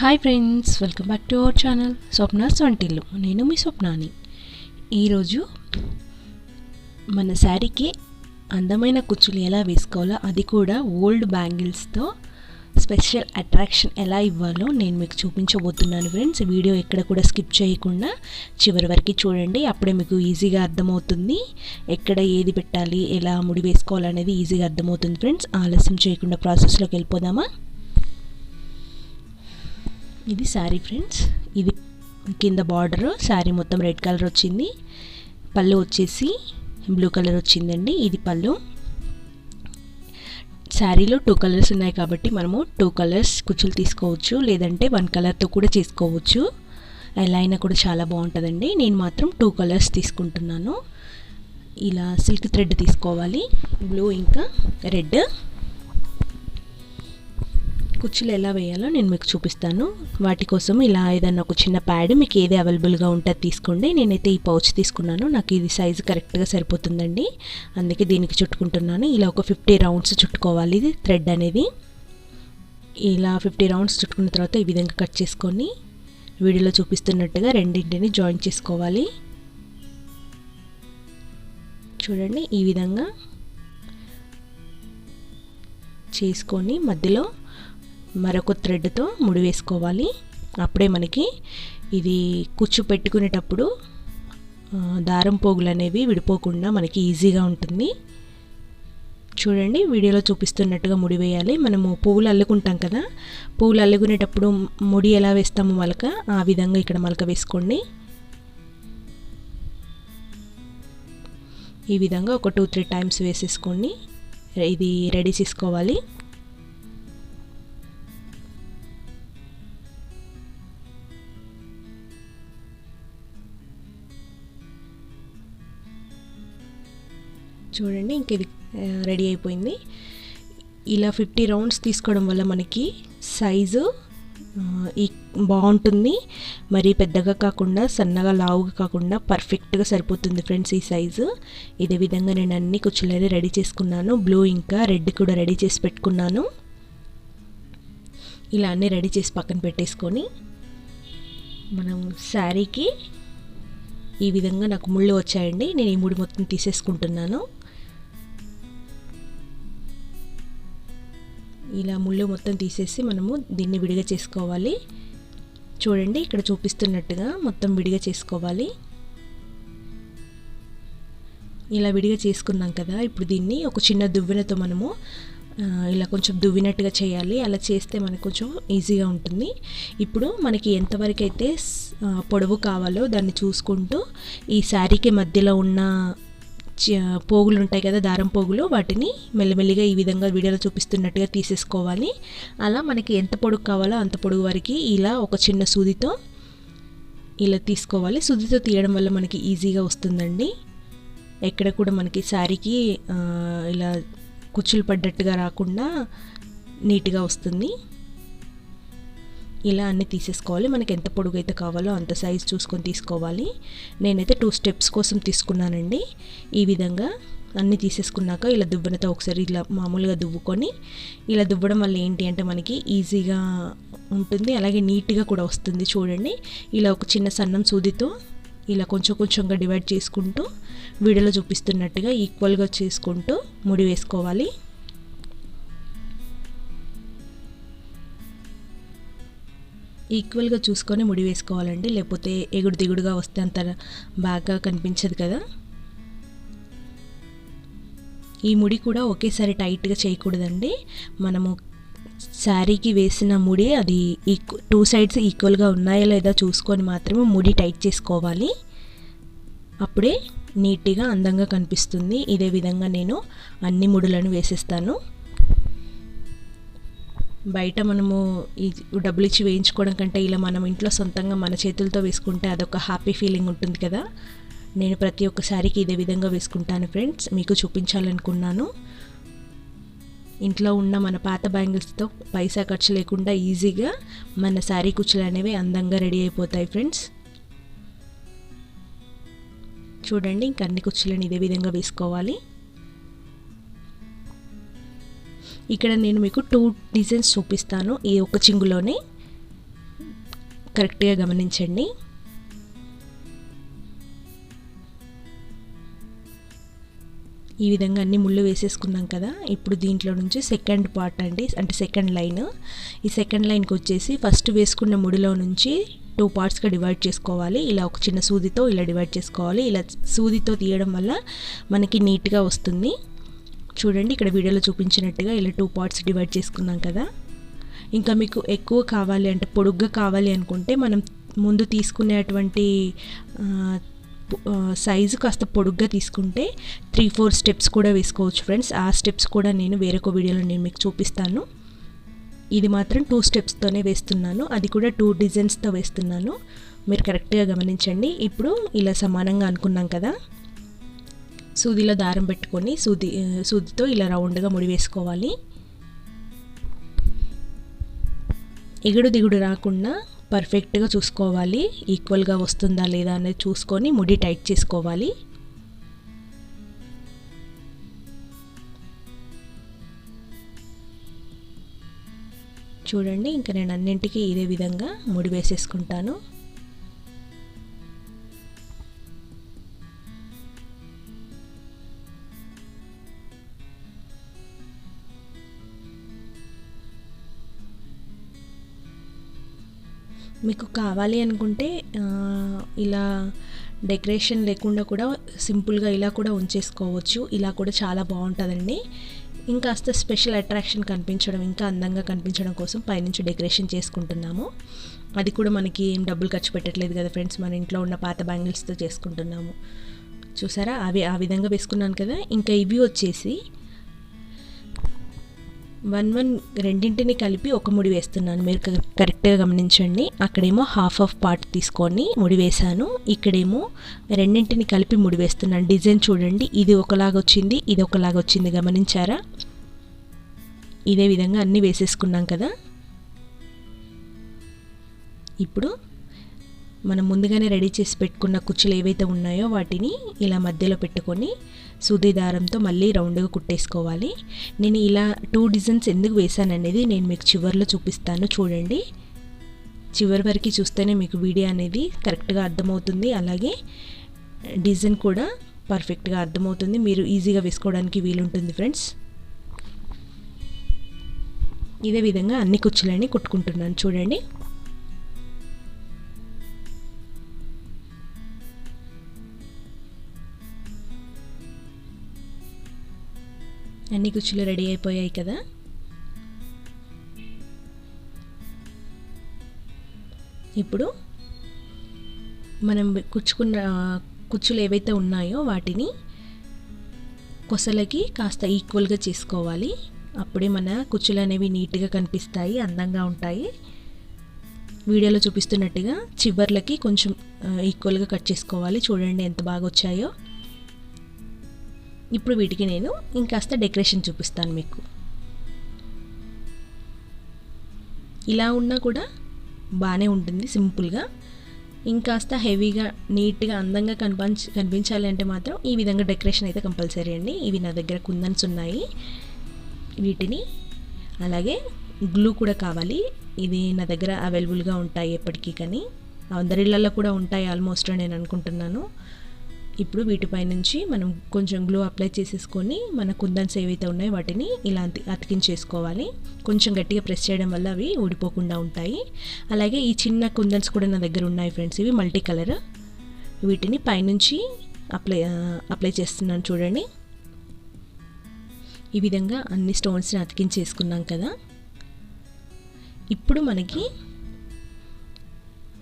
Hi friends welcome back to our channel Swapna's వంటిల్లు నేను మీ స్వప్నాని. ఈరోజు మన శారీకి అందమైన కుచ్చులు ఎలా వేసుకోవాలో అది కూడా ఓల్డ్ బ్యాంగిల్స్తో స్పెషల్ అట్రాక్షన్ ఎలా ఇవ్వాలో నేను మీకు చూపించబోతున్నాను ఫ్రెండ్స్. వీడియో ఎక్కడ కూడా స్కిప్ చేయకుండా చివరి వరకు చూడండి అప్పుడే మీకు ఈజీగా అర్థమవుతుంది. ఎక్కడ ఏది పెట్టాలి ఎలా ముడి వేసుకోవాలనేది ఈజీగా అర్థమవుతుంది ఫ్రెండ్స్. ఆలస్యం చేయకుండా ప్రాసెస్లోకి వెళ్ళిపోదామా? ఇది శారీ ఫ్రెండ్స్. ఇది కింద బార్డర్. శారీ మొత్తం రెడ్ కలర్ వచ్చింది. పళ్ళు వచ్చేసి బ్లూ కలర్ వచ్చిందండి. ఇది పళ్ళు. శారీలో టూ కలర్స్ ఉన్నాయి కాబట్టి మనము టూ కలర్స్ కుచ్చులు తీసుకోవచ్చు. లేదంటే వన్ కలర్తో కూడా చేసుకోవచ్చు. ఎలా అయినా కూడా చాలా బాగుంటుందండి. నేను మాత్రం టూ కలర్స్ తీసుకుంటున్నాను. ఇలా సిల్క్ థ్రెడ్ తీసుకోవాలి. బ్లూ ఇంకా రెడ్. కుర్చీలు ఎలా వేయాలో నేను మీకు చూపిస్తాను. వాటి కోసం ఇలా ఏదన్నా ఒక చిన్న ప్యాడ్ మీకు ఏది అవైలబుల్గా ఉంటే తీసుకోండి. నేనైతే ఈ పౌచ్ తీసుకున్నాను. నాకు ఇది సైజు కరెక్ట్గా సరిపోతుందండి. అందుకే దీనికి చుట్టుకుంటున్నాను. ఇలా ఒక ఫిఫ్టీ రౌండ్స్ చుట్టుకోవాలి. ఇది థ్రెడ్ అనేది. ఇలా ఫిఫ్టీ రౌండ్స్ చుట్టుకున్న తర్వాత ఈ విధంగా కట్ చేసుకొని వీడియోలో చూపిస్తున్నట్టుగా రెండింటిని జాయిన్ చేసుకోవాలి. చూడండి ఈ విధంగా చేసుకొని మధ్యలో మరొక థ్రెడ్తో ముడి వేసుకోవాలి. అప్పుడే మనకి ఇది కుచ్చు పెట్టుకునేటప్పుడు దారం పోగులు అనేవి విడిపోకుండా మనకి ఈజీగా ఉంటుంది. చూడండి వీడియోలో చూపిస్తున్నట్టుగా ముడి వేయాలి. మనము పువ్వులు అల్లుకుంటాం కదా పువ్వులు అల్లుకునేటప్పుడు ముడి ఎలా వేస్తాము మలక ఆ విధంగా ఇక్కడ మలక వేసుకోండి. ఈ విధంగా ఒక టూ త్రీ టైమ్స్ వేసేసుకోండి. ఇది రెడీ చేసుకోవాలి. చూడండి ఇంక ఇది రెడీ అయిపోయింది. ఇలా ఫిఫ్టీ రౌండ్స్ తీసుకోవడం వల్ల మనకి సైజు ఈ బాగుంటుంది. మరి పెద్దగా కాకుండా సన్నగా లావుగా కాకుండా పర్ఫెక్ట్గా సరిపోతుంది ఫ్రెండ్స్ ఈ సైజు. ఇదే విధంగా నేను అన్ని కుచ్చులని రెడీ చేసుకున్నాను. బ్లూ ఇంకా రెడ్ కూడా రెడీ చేసి పెట్టుకున్నాను. ఇలా అన్నీ రెడీ చేసి పక్కన పెట్టేసుకొని మనం శారీకి ఈ విధంగా నాకు ముళ్ళు వచ్చాయండి. నేను ఈ ముడి మొత్తం తీసేసుకుంటున్నాను. ఇలా ముళ్ళు మొత్తం తీసేసి మనము దీన్ని విడిగా చేసుకోవాలి. చూడండి ఇక్కడ చూపిస్తున్నట్టుగా మొత్తం విడిగా చేసుకోవాలి. ఇలా విడిగా చేసుకున్నాం కదా ఇప్పుడు దీన్ని ఒక చిన్న దువ్వెనతో మనము ఇలా కొంచెం దువ్వినట్టుగా చేయాలి. అలా చేస్తే మనకు కొంచెం ఈజీగా ఉంటుంది. ఇప్పుడు మనకి ఎంతవరకు అయితే పొడవు కావాలో దాన్ని చూసుకుంటూ ఈ శారీకి మధ్యలో ఉన్న పోగులు ఉంటాయి కదా దారం పోగులు వాటిని మెల్లమెల్లిగా ఈ విధంగా వీడియోలో చూపిస్తున్నట్టుగా తీసేసుకోవాలి. అలా మనకి ఎంత పొడుగు కావాలో అంత పొడుగు వరకు ఇలా ఒక చిన్న సూదితో ఇలా తీసుకోవాలి. సూదితో తీయడం వల్ల మనకి ఈజీగా వస్తుందండి. ఎక్కడ కూడా మనకి శారీకి ఇలా కుచ్చులు పడ్డట్టుగా రాకుండా నీట్గా వస్తుంది. ఇలా అన్నీ తీసేసుకోవాలి. మనకి ఎంత పొడుగు అయితే కావాలో అంత సైజ్ చూసుకొని తీసుకోవాలి. నేనైతే టూ స్టెప్స్ కోసం తీసుకున్నానండి. ఈ విధంగా అన్నీ తీసేసుకున్నాక ఇలా దువ్వనతో ఒకసారి ఇలా మామూలుగా దువ్వుకొని ఇలా దువ్వడం వల్ల ఏంటి అంటే మనకి ఈజీగా ఉంటుంది. అలాగే నీట్గా కూడా వస్తుంది చూడండి. ఇలా ఒక చిన్న సన్నం సూదితో ఇలా కొంచెం కొంచెంగా డివైడ్ చేసుకుంటూ వీడియోలో చూపిస్తున్నట్టుగా ఈక్వల్గా చేసుకుంటూ ముడి వేసుకోవాలి. ఈక్వల్గా చూసుకొని ముడి వేసుకోవాలండి. లేకపోతే ఎగుడు దిగుడుగా వస్తే అంత బాగా కనిపించదు కదా. ఈ ముడి కూడా ఒకేసారి టైట్గా చేయకూడదండి. మనము శారీకి వేసిన ముడి అది ఈక్వ టూ సైడ్స్ ఈక్వల్గా ఉన్నాయా లేదా చూసుకొని మాత్రమే ముడి టైట్ చేసుకోవాలి. అప్పుడే నీట్గా అందంగా కనిపిస్తుంది. ఇదే విధంగా నేను అన్ని ముడులను వేసేస్తాను. బయట మనము ఈ డబ్బులు ఇచ్చి వేయించుకోవడం కంటే ఇలా మనం ఇంట్లో సొంతంగా మన చేతులతో వేసుకుంటే అదొక హ్యాపీ ఫీలింగ్ ఉంటుంది కదా. నేను ప్రతి ఒక్క శారీకి ఇదే విధంగా వేసుకుంటాను ఫ్రెండ్స్ మీకు చూపించాలనుకున్నాను. ఇంట్లో ఉన్న మన పాత బ్యాంగిల్స్తో పైసా ఖర్చు లేకుండా ఈజీగా మన శారీ కుచ్చులు అనేవి అందంగా రెడీ అయిపోతాయి ఫ్రెండ్స్ చూడండి ఇంక అన్ని కుచ్చులను ఇదే విధంగా వేసుకోవాలి. ఇక్కడ నేను మీకు టూ డిజైన్స్ చూపిస్తాను. ఈ ఒక చింగులోనే కరెక్ట్గా గమనించండి. ఈ విధంగా అన్ని ముళ్ళు వేసేసుకున్నాం కదా. ఇప్పుడు దీంట్లో నుంచి సెకండ్ పార్ట్ అండి. అంటే సెకండ్ లైన్ ఈ సెకండ్ లైన్కి వచ్చేసి ఫస్ట్ వేసుకున్న ముడిలో నుంచి టూ పార్ట్స్గా డివైడ్ చేసుకోవాలి. ఇలా ఒక చిన్న సూదితో ఇలా డివైడ్ చేసుకోవాలి. ఇలా సూదితో తీయడం వల్ల మనకి నీట్గా వస్తుంది. చూడండి ఇక్కడ వీడియోలో చూపించినట్టుగా ఇలా టూ పార్ట్స్ డివైడ్ చేసుకున్నాం కదా. ఇంకా మీకు ఎక్కువ కావాలి అంటే పొడుగ్గా కావాలి అనుకుంటే మనం ముందు తీసుకునేటువంటి సైజు కాస్త పొడుగ్గా తీసుకుంటే త్రీ ఫోర్ స్టెప్స్ కూడా వేసుకోవచ్చు ఫ్రెండ్స్ ఆ స్టెప్స్ కూడా నేను వేరొక వీడియోలో నేను మీకు చూపిస్తాను. ఇది మాత్రం టూ స్టెప్స్తోనే వేస్తున్నాను. అది కూడా టూ డిజైన్స్తో వేస్తున్నాను. మీరు కరెక్ట్గా గమనించండి. ఇప్పుడు ఇలా సమానంగా అనుకున్నాం కదా. సూదిలో దారం పెట్టుకొని సూది సూదితో ఇలా రౌండ్గా ముడి వేసుకోవాలి. ఎగుడు దిగుడు రాకుండా పర్ఫెక్ట్గా చూసుకోవాలి. ఈక్వల్గా వస్తుందా లేదా అనేది చూసుకొని ముడి టైట్ చేసుకోవాలి. చూడండి ఇంకా నేను అన్నింటికి ఇదే విధంగా ముడి వేసేసుకుంటాను. మీకు కావాలి అనుకుంటే ఇలా డెకరేషన్ లేకుండా కూడా సింపుల్గా ఇలా కూడా ఉంచేసుకోవచ్చు. ఇలా కూడా చాలా బాగుంటుందండి. ఇంకాస్త స్పెషల్ అట్రాక్షన్ కనిపించడం ఇంకా అందంగా కనిపించడం కోసం పైనుంచి డెకరేషన్ చేసుకుంటున్నాము. అది కూడా మనకి ఏం డబ్బులు ఖర్చు పెట్టట్లేదు కదా ఫ్రెండ్స్ మన ఇంట్లో ఉన్న పాత బ్యాంగిల్స్తో చేసుకుంటున్నాము. చూసారా? అవి ఆ విధంగా వేసుకున్నాను కదా. ఇంకా ఇవి వచ్చేసి వన్ వన్ రెండింటిని కలిపి ఒక ముడి వేస్తున్నాను. మీరు కరెక్ట్గా గమనించండి. అక్కడేమో హాఫ్ ఆఫ్ పార్ట్ తీసుకొని ముడి వేశాను. ఇక్కడేమో రెండింటిని కలిపి ముడి వేస్తున్నాను. డిజైన్ చూడండి. ఇది ఒకలాగా వచ్చింది ఇది ఒకలాగా వచ్చింది. గమనించారా? ఇదే విధంగా అన్నీ వేసేసుకున్నాం కదా. ఇప్పుడు మనం ముందుగానే రెడీ చేసి పెట్టుకున్న కుచ్చులు ఏవైతే ఉన్నాయో వాటిని ఇలా మధ్యలో పెట్టుకొని సూది దారంతో మళ్ళీ రౌండ్గా కుట్టేసుకోవాలి. నేను ఇలా టూ డిజైన్స్ ఎందుకు వేసాననేది నేను మీకు చివరిలో చూపిస్తాను. చూడండి. చివరి వరకు చూస్తేనే మీకు వీడియో అనేది కరెక్ట్గా అర్థమవుతుంది. అలాగే డిజైన్ కూడా పర్ఫెక్ట్గా అర్థమవుతుంది. మీరు ఈజీగా వేసుకోవడానికి వీలుంటుంది ఫ్రెండ్స్. ఇదే విధంగా అన్ని కుచ్చులని కుట్టుకుంటున్నాను. చూడండి. అన్ని కుచ్చులు రెడీ అయిపోయాయి కదా? ఇప్పుడు మనం కుచ్చుకున్న కుచ్చులు ఏవైతే ఉన్నాయో వాటిని కొసలకి కాస్త ఈక్వల్గా చేసుకోవాలి. అప్పుడే మన కుచ్చులు అనేవి నీట్గా కనిపిస్తాయి అందంగా ఉంటాయి. వీడియోలో చూపిస్తున్నట్టుగా చివర్లకి కొంచెం ఈక్వల్గా కట్ చేసుకోవాలి. చూడండి ఎంత బాగా వచ్చాయో. ఇప్పుడు వీటికి నేను ఇంకాస్త డెకరేషన్ చూపిస్తాను మీకు. ఇలా ఉన్నా కూడా బాగానే ఉంటుంది సింపుల్గా. ఇంకాస్త హెవీగా నీట్గా అందంగా కనిపించ కనిపించాలి అంటే మాత్రం ఈ విధంగా డెకరేషన్ అయితే కంపల్సరీ అండి. ఇవి నా దగ్గర కుందన్స్ ఉన్నాయి. వీటిని అలాగే గ్లూ కూడా కావాలి. ఇది నా దగ్గర అవైలబుల్గా ఉంటాయి ఎప్పటికీ కానీ. అందరిళ్ళల్లో కూడా ఉంటాయి ఆల్మోస్ట్ నేను అనుకుంటున్నాను. ఇప్పుడు వీటిపై నుంచి మనం కొంచెం గ్లో అప్లై చేసేసుకొని మన కుందన్స్ ఏవైతే ఉన్నాయో వాటిని ఇలా అతికించేసుకోవాలి. కొంచెం గట్టిగా ప్రెస్ చేయడం వల్ల అవి ఊడిపోకుండా ఉంటాయి. అలాగే ఈ చిన్న కుందన్స్ కూడా నా దగ్గర ఉన్నాయి ఫ్రెండ్స్. ఇవి మల్టీ కలర్. వీటిని పైనుంచి అప్లై అప్లై చేస్తున్నాను చూడండి. ఈ విధంగా అన్ని స్టోన్స్ని అతికించేసుకున్నాం కదా. ఇప్పుడు మనకి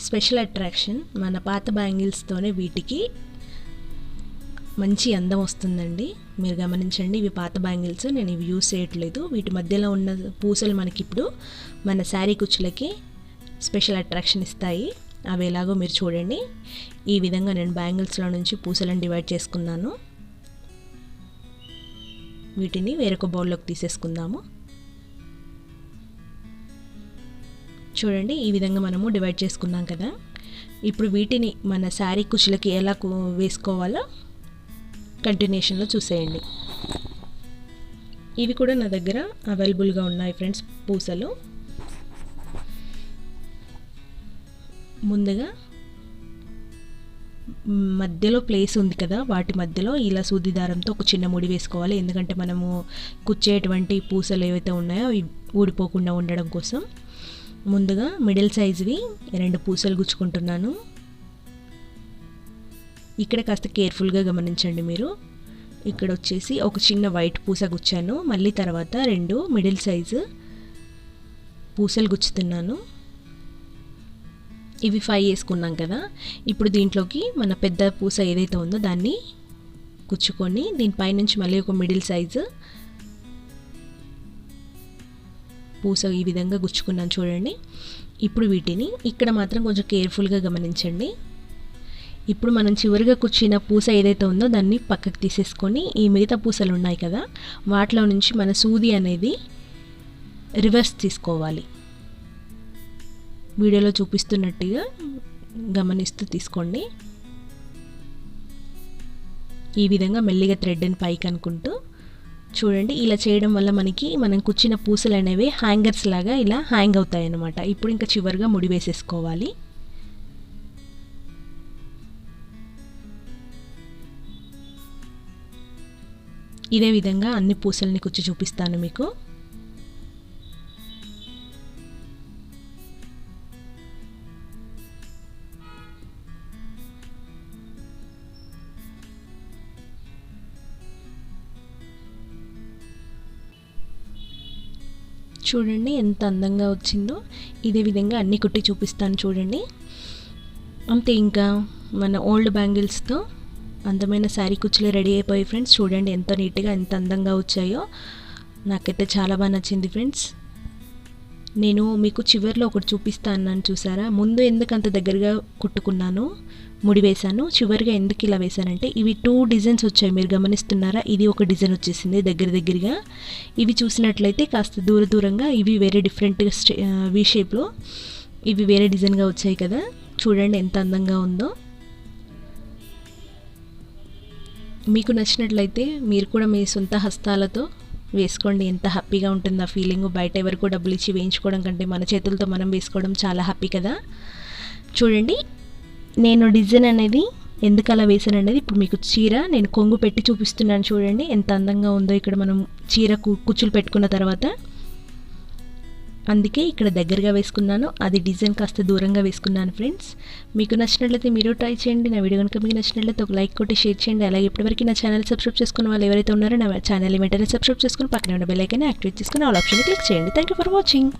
స్పెషల్ అట్రాక్షన్ మన పాత బ్యాంగిల్స్తోనే వీటికి మంచి అందం వస్తుందండి. మీరు గమనించండి ఇవి పాత బ్యాంగిల్స్ నేను ఇవి యూస్ చేయట్లేదు. వీటి మధ్యలో ఉన్న పూసలు మనకి ఇప్పుడు మన శారీ కుచ్చులకి స్పెషల్ అట్రాక్షన్ ఇస్తాయి. అవి ఎలాగో మీరు చూడండి. ఈ విధంగా నేను బ్యాంగిల్స్లో నుంచి పూసలను డివైడ్ చేసుకున్నాను. వీటిని వేరొక బౌల్లోకి తీసేసుకుందాము. చూడండి ఈ విధంగా మనము డివైడ్ చేసుకున్నాం కదా. ఇప్పుడు వీటిని మన శారీ కుచ్చులకి ఎలా వేసుకోవాలో కంటిన్యూషన్లో చూసేయండి. ఇవి కూడా నా దగ్గర అవైలబుల్గా ఉన్నాయి ఫ్రెండ్స్ పూసలు. ముందుగా మధ్యలో ప్లేస్ ఉంది కదా వాటి మధ్యలో ఇలా సూది దారంతో ఒక చిన్న ముడి వేసుకోవాలి. ఎందుకంటే మనము కుచ్చేటువంటి పూసలు ఏవైతే ఉన్నాయో అవి ఊడిపోకుండా ఉండడం కోసం. ముందుగా మిడిల్ సైజ్వి రెండు పూసలు గుచ్చుకుంటున్నాను. ఇక్కడ కాస్త కేర్ఫుల్గా గమనించండి మీరు. ఇక్కడ వచ్చేసి ఒక చిన్న వైట్ పూస గుచ్చాను. మళ్ళీ తర్వాత రెండు మిడిల్ సైజు పూసలు గుచ్చుతున్నాను. ఇవి ఫైవ్ వేసుకున్నాం కదా. ఇప్పుడు దీంట్లోకి మన పెద్ద పూస ఏదైతే ఉందో దాన్ని గుచ్చుకొని దీనిపైనుంచి మళ్ళీ ఒక మిడిల్ సైజు పూస ఈ విధంగా గుచ్చుకున్నాను చూడండి. ఇప్పుడు వీటిని ఇక్కడ మాత్రం కొంచెం కేర్ఫుల్గా గమనించండి. ఇప్పుడు మనం చివరిగా కూర్చిన పూస ఏదైతే ఉందో దాన్ని పక్కకు తీసేసుకొని ఈ మిగతా పూసలు ఉన్నాయి కదా వాటిలో నుంచి మన సూది అనేది రివర్స్ తీసుకోవాలి. వీడియోలో చూపిస్తున్నట్టుగా గమనిస్తూ తీసుకోండి. ఈ విధంగా మెల్లిగా థ్రెడ్ అండ్ పైకి అనుకుంటూ చూడండి. ఇలా చేయడం వల్ల మనకి మనం కుచ్చిన పూసలు అనేవి హ్యాంగర్స్ లాగా ఇలా హ్యాంగ్ అవుతాయి అన్నమాట ఇప్పుడు ఇంకా చివరిగా ముడి వేసేసుకోవాలి. ఇదే విధంగా అన్ని పూసల్ని కుచ్చి చూపిస్తాను మీకు. చూడండి ఎంత అందంగా వచ్చిందో. ఇదే విధంగా అన్ని కుట్టి చూపిస్తాను చూడండి. అంతే ఇంకా మన ఓల్డ్ బ్యాంగిల్స్తో అందమైన శారీ కుచ్చులు రెడీ అయిపోయి ఫ్రెండ్స్ చూడండి ఎంత నీట్గా ఎంత అందంగా వచ్చాయో. నాకైతే చాలా బాగా నచ్చింది ఫ్రెండ్స్. నేను మీకు చివరిలో ఒకటి చూపిస్తాను చూసారా? ముందు ఎందుకు అంత దగ్గరగా కుట్టుకున్నాను? ముడి వేశాను. చివరిగా ఎందుకు ఇలా వేశానంటే ఇవి టూ డిజైన్స్ వచ్చాయి మీరు గమనిస్తున్నారా? ఇది ఒక డిజైన్ వచ్చేసింది దగ్గర దగ్గరగా. ఇవి చూసినట్లయితే కాస్త దూర దూరంగా ఇవి వేరే డిఫరెంట్ వి షేప్లో ఇవి వేరే డిజైన్గా వచ్చాయి కదా. చూడండి ఎంత అందంగా ఉందో. మీకు నచ్చినట్లయితే మీరు కూడా మీ సొంత హస్తాలతో వేసుకోండి. ఎంత హ్యాపీగా ఉంటుంది ఆ ఫీలింగ్ బయట ఎవరికో డబ్బులు ఇచ్చి వేయించుకోవడం కంటే మన చేతులతో మనం వేసుకోవడం చాలా హ్యాపీ కదా. చూడండి నేను డిజైన్ అనేది ఎందుకు అలా వేసాను అనేది ఇప్పుడు మీకు చీర నేను కొంగు పెట్టి చూపిస్తున్నాను చూడండి. ఎంత అందంగా ఉందో ఇక్కడ మనం చీర కుచ్చులు పెట్టుకున్న తర్వాత. అందుకే ఇక్కడ దగ్గరగా వేసుకున్నాను. అది డిజైన్ కాస్త దూరంగా వేసుకున్నాను ఫ్రెండ్స్ మీకు నచ్చినట్లయితే మీరు ట్రై చేయండి. నా వీడియో కనుక మీకు నచ్చినట్లయితే ఒక లైక్ కొట్టి షేర్ చేయండి. అలాగే ఇప్పటివరకు నా ఛానల్ సబ్స్క్రైబ్ చేసుకున్న వాళ్ళు ఎవరైతే ఉన్నారో నా ఛానల్ వెంటనే సబ్స్క్రైబ్ చేసుకుని పక్కన ఉన్న బెల్ ఐకాన్ యాక్టివేట్ చేసుకుని ఆల్ ఆప్షన్ క్లిక్ చేయండి. Thank you for watching